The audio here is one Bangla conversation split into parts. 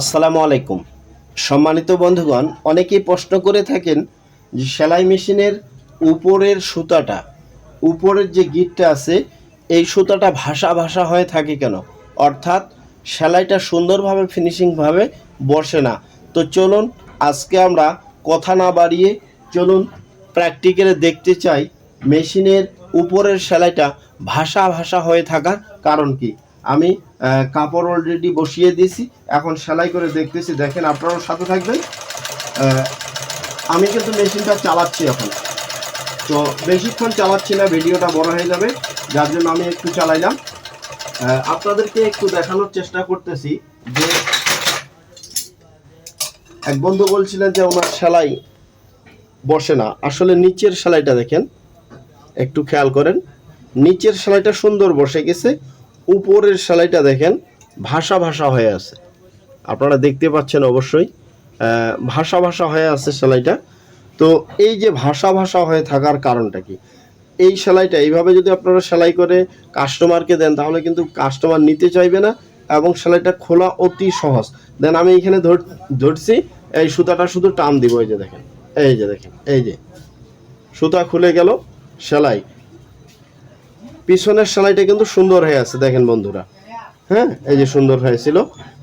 আসসালামু আলাইকুম। সম্মানিত বন্ধুগণ, অনেকেই প্রশ্ন করে থাকেন যে সেলাই মেশিনের উপরের সুতাটা, উপরের যে গিটটা আছে, এই সুতাটা ভাসা ভাসা হয়ে থাকে কেন? অর্থাৎ সেলাইটা সুন্দরভাবে, ফিনিশিংভাবে বসে না। তো চলুন, আজকে আমরা কথা না বাড়িয়ে চলুন প্র্যাকটিক্যালে দেখতে চাই মেশিনের উপরের সেলাইটা ভাসা ভাসা হয়ে থাকার কারণ কি। আমি কাপড় অলরেডি বসিয়ে দিয়েছি। এখন সেলাই করে দেখতেছি, দেখেন আপনারাও সাথে থাকবেন। আমি কিন্তু মেশিনটা চালাচ্ছি এখন। তো বেশিক্ষণ চালাচ্ছি না, ভিডিওটা বড় হয়ে যাবে। যার জন্য আমি একটু চালাইলাম। আপনাদেরকে একটু দেখানোর চেষ্টা করতেছি যে এক বন্ধু বলছিলেন যে ওনার সেলাই বসে না। আসলে নিচের সেলাইটা দেখেন, একটু খেয়াল করেন। নিচের সেলাইটা সুন্দর বসে গেছে। উপরের সেলাইটা দেখেন ভাষা ভাষা হয়ে আছে। আপনারা দেখতে পাচ্ছেন অবশ্যই ভাষা ভাষা হয়ে আছে সেলাইটা। তো এই যে ভাষা ভাষা হয়ে থাকার কারণটা কি? এই সেলাইটা এইভাবে যদি আপনারা সেলাই করে কাস্টমারকে দেন, তাহলে কিন্তু কাস্টমার নিতে চাইবে না এবং সেলাইটা খোলা অতি সহজ। দেন আমি এখানে ধর- ধরছি, এই সুতাটা শুধু টান দিব, এই যে দেখেন, এই যে দেখেন, এই যে। সুতা খুলে গেল, সেলাই। পিছনের সেলাইটা কিন্তু সুন্দর হয়ে আছে, দেখেন বন্ধুরা। হ্যাঁ এই যে সুন্দর হয়েছিল।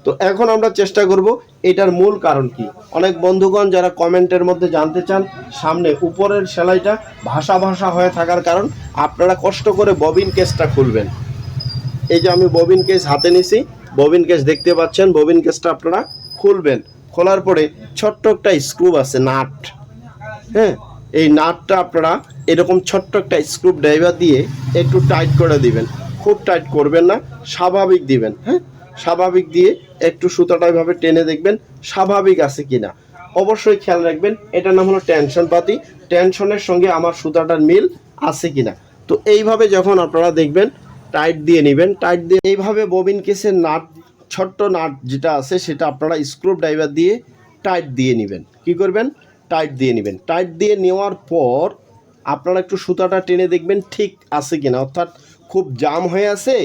তো এখন আমরা চেষ্টা করব, এটার মূল কারণ কি? অনেক বন্ধুগণ যারা কমেন্টের মধ্যে জানতে চান, সামনে উপরের সেলাইটা ভাষা ভাষা হয়ে থাকার কারণ, আপনারা কষ্ট করে ববিন কেসটা খুলবেন। এই যে আমি ববিন কেস হাতে নিছি, ববিন কেস দেখতে পাচ্ছেন, ববিন কেসটা আপনারা খুলবেন। খোলার পরে ছোট্ট একটা স্ক্রু আছে, নাট। হ্যাঁ এই নাটটা আপনারা এরকম ছোট্ট একটা স্ক্রুপ ড্রাইভার দিয়ে একটু টাইট করে দিবেন। খুব টাইট করবেন না, স্বাভাবিক দিবেন হ্যাঁ? স্বাভাবিক দিয়ে একটু সুতাটা এভাবে টেনে দেখবেন, স্বাভাবিক আছে কি না অবশ্যই খেয়াল রাখবেন, এটার নাম হলো টেনশন পাতি। টেনশনের সঙ্গে আমার সুতাটার মিল আছে কি না তো এইভাবে যখন আপনারা দেখবেন টাইট দিয়ে নেবেন টাইট দিয়ে এইভাবে ববিন কেসের নাট, ছোট্ট নাট যেটা আছে সেটা আপনারা স্ক্রু ড্রাইভার দিয়ে টাইট দিয়ে নেবেন। কি করবেন? টাইট দিয়ে নেবেন। টাইট দিয়ে নেওয়ার পর আপনারা একটু সুতাটা টেনে দেখবেন ঠিক আছে কিনা। অর্থাৎ খুব জাম হয়ে আছে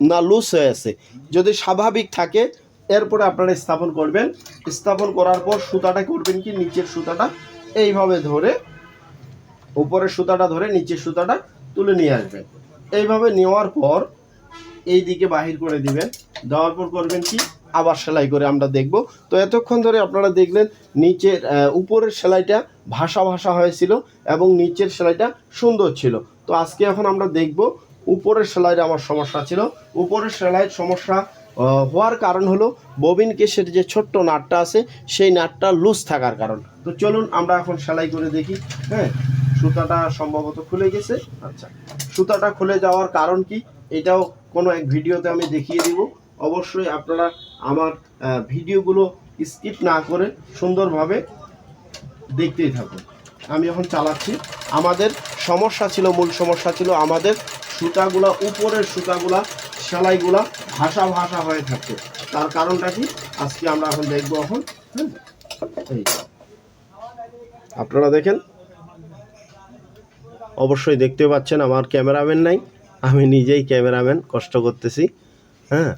না লুজ হয়ে আছে। যদি স্বাভাবিক থাকে, এরপরে আপনারা স্থাপন করবেন। স্থাপন করার পর সুতাটা করবেন কি? নিচের সুতাটা এইভাবে ধরে, উপরের সুতাটা ধরে নিচের সুতাটা তুলে নিয়ে আসবেন। এইভাবে নেওয়ার পর এই দিকে বাহির করে দিবেন। দেওয়ার পর করবেন কি? আবার সেলাই করে আমরা দেখব। তো এতক্ষণ ধরে আপনারা দেখলেন নিচের উপরের সেলাইটা ভাষা ভাষা হয়েছিল এবং নিচের সেলাইটা সুন্দর ছিল। তো আজকে এখন আমরা দেখব উপরের সেলাইয়ের আমার সমস্যা ছিল। উপরের সেলাইয়ের সমস্যা হওয়ার কারণ হলো ববিন কেসের যে ছোট্ট নাটটা আছে, সেই নাটটা লুজ থাকার কারণ। তো চলুন আমরা এখন সেলাই করে দেখি হ্যাঁ? সুতাটা সম্ভবত খুলে গেছে। আচ্ছা সুতাটা খুলে যাওয়ার কারণ কি? এটাও কোনো এক ভিডিওতে আমি দেখিয়ে দিব। অবশ্যই আপনারা আমার ভিডিওগুলো স্কিপ না করে সুন্দরভাবে দেখতেই থাকুন। আমি এখন চালাচ্ছি। আমাদের সমস্যা ছিল, মূল সমস্যা ছিল আমাদের সুতাগুলা, উপরের সুতাগুলা, সেলাইগুলা ভাষা ভাষা হয়ে থাকতো। তার কারণটা কি? আজকে আমরা এখন দেখব এখন হ্যাঁ আপনারা দেখেন? অবশ্যই দেখতে পাচ্ছেন, আমার ক্যামেরাম্যান নাই। আমি নিজেই ক্যামেরাম্যান, কষ্ট করতেছি হ্যাঁ?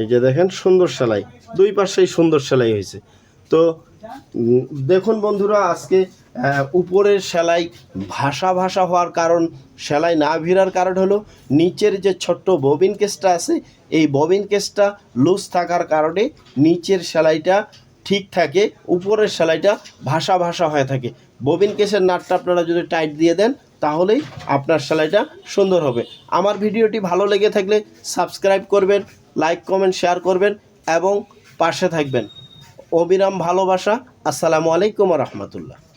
এই যে দেখেন, সুন্দর সেলাই। দুই পাশেই সুন্দর সেলাই হয়েছে। তো দেখুন বন্ধুরা, আজকে উপরের সেলাই ভাষা ভাষা হওয়ার কারণ, সেলাই না ভিড়ার কারণ হলো, নিচের যে ছোট্ট ববিন কেসটা আছে, এই ববিন কেসটা লুজ থাকার কারণে নিচের সেলাইটা ঠিক থাকে, উপরের সেলাইটা ভাষা ভাষা হয়ে থাকে। ববিন কেসের নাটটা আপনারা যদি টাইট দিয়ে দেন, তাহলেই আপনার সেলাইটা সুন্দর হবে। আমার ভিডিওটি ভালো লেগে থাকলে সাবস্ক্রাইব করবেন লাইক কমেন্ট শেয়ার করবেন এবং পাশে থাকবেন। অবিরাম ভালোবাসা। আসসালামু আলাইকুম রহমতুল্লাহ।